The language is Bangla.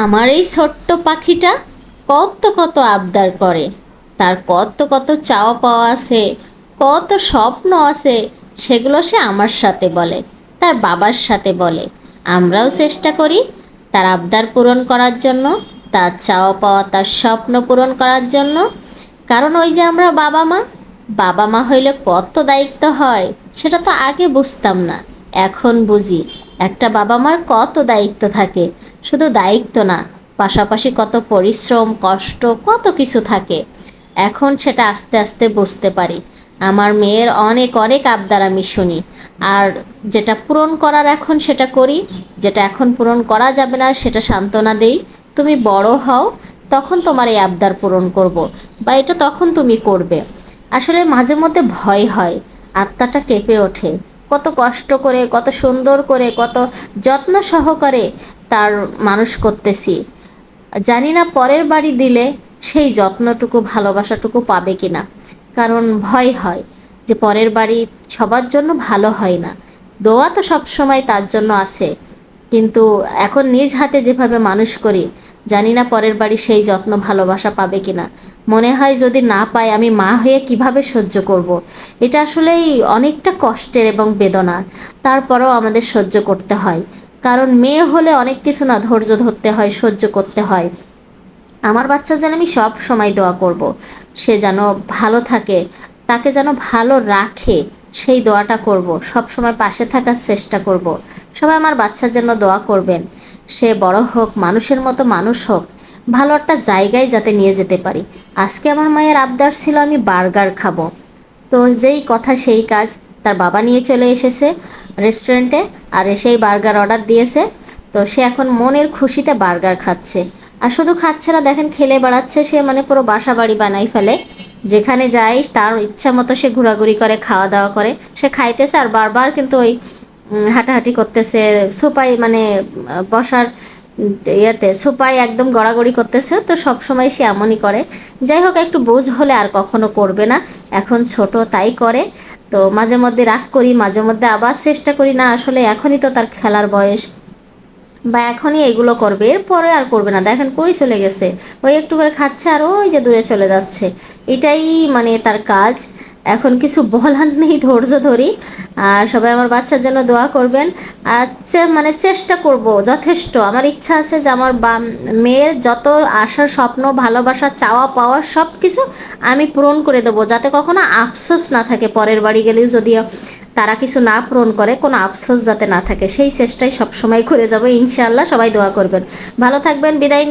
আমার এই ছোট্ট পাখিটা কত কত আবদার করে। তার কত কত চাওয়া পাওয়া আছে, কত স্বপ্ন আছে, সেগুলো সে আমার সাথে বলে, তার বাবার সাথে বলে। আমরাও চেষ্টা করি তার আবদার পূরণ করার জন্য, তার চাওয়া পাওয়া, তার স্বপ্ন পূরণ করার জন্য। কারণ ওই যে আমরা বাবা মা বাবা মা হইলে কত দায়িত্ব হয়, সেটা তো আগে বুঝতাম না, এখন বুঝি। একটা বাবা মার কত দায়িত্ব থাকে, শুধু দায়িত্ব না, পাশাপাশি কত পরিশ্রম, কষ্ট, কত কিছু থাকে। এখন সেটা আস্তে আস্তে বুঝতে পারি। আমার মেয়ের অনেক অনেক আবদার আমি শুনি। আর যেটা পূরণ করার এখন সেটা করি, যেটা এখন পূরণ করা যাবে না সেটা সান্ত্বনা দেই। তুমি বড় হও, তখন তোমার এই আবদার পূরণ করব, বা এটা তখন তুমি করবে। আসলে মাঝে মধ্যে ভয় হয়, আত্মাটা কেঁপে ওঠে। কত কষ্ট করে, কত সুন্দর করে, কত যত্ন সহকারে তার মানুষ করতেছি। জানি না পরের বাড়ি দিলে সেই যত্নটুকু, ভালোবাসাটুকু পাবে কি না কারণ ভয় হয় যে পরের বাড়ি সবার জন্য ভালো হয় না। দোয়া তো সবসময় তার জন্য আছে। কিন্তু এখন নিজ হাতে যেভাবে মানুষ করি, জানি না পরের বাড়ি সেই যত্ন ভালোবাসা পাবে কিনা। মনে হয় যদি না পাই, আমি মা হয়ে কীভাবে সহ্য করব। এটা আসলেই অনেকটা কষ্টের এবং বেদনার। তারপরেও আমাদের সহ্য করতে হয়। কারণ মেয়ে হলে অনেক কিছু না, ধৈর্য ধরতে হয়, সহ্য করতে হয়। আমার বাচ্চা যেন আমি সব সময় দোয়া করব। সে যেন ভালো থাকে, তাকে যেন ভালো রাখে। সেই দোয়াটা করব। সব সময় পাশে থাকার চেষ্টা করব। সবাই আমার বাচ্চার জন্য দোয়া করবেন। সে বড় হোক, মানুষের মতো মানুষ হোক, ভালো একটা জায়গায় যাতে নিয়ে যেতে পারি। আজকে আমার মায়ের আবদার ছিল আমি বার্গার খাব। তো যেই কথা সেই কাজ তার বাবা নিয়ে চলে এসেছে রেস্টুরেন্টে আর এসেই বার্গার অর্ডার দিয়েছে। তো সে এখন মনের খুশিতে বার্গার খাচ্ছে। আর শুধু খাচ্ছে না, দেখেন খেলে বেড়াচ্ছে সে মানে পুরো বাসা বাড়ি বানাই ফেলে। যেখানে যায় তার ইচ্ছা মতো সে ঘোরাঘুরি করে খাওয়া দাওয়া করে। সে খাইতেছে আর বারবার কিন্তু ওই হাঁটাহাঁটি করতেছে, সোপাই মানে বসার ইয়েতে, সোপাই একদম গড়াগড়ি করতেছে। তো সব সময় সে এমনই করে। যাই হোক, একটু বোঝ হলে আর কখনো করবে না। এখন ছোট, তাই করে। তো মাঝে মধ্যে রাগ করি, মাঝে মধ্যে আবার চেষ্টা করি, না, আসলে এখনই তো তার খেলার বয়স। বা এখনই এগুলো করবে, এরপরে আর করবে না। দেখেন কই চলে গেছে। ওই একটু করে খাচ্ছে আর ওই যে দূরে চলে যাচ্ছে। এটাই মানে তার কাজ। এখন কিছু বলার নেই, ধৈর্য ধরি। আর সবাই আমার বাচ্চার জন্য দোয়া করবেন। চে- মানে চেষ্টা করব, যথেষ্ট। আমার ইচ্ছা আছে যে আমার বা মেয়ের যত আশা, স্বপ্ন, ভালোবাসা, চাওয়া, পাওয়া সব কিছু আমি পূরণ করে দেবো, যাতে কখনো আফসোস না থাকে পরের বাড়ি গেলেও যদি তারা কিছু না পূরণ করে, কোনো আফসোস যাতে না থাকে। সেই চেষ্টাই সবসময় করে যাব, ইনশাআল্লাহ সবাই দোয়া করবেন। ভালো থাকবেন, বিদায়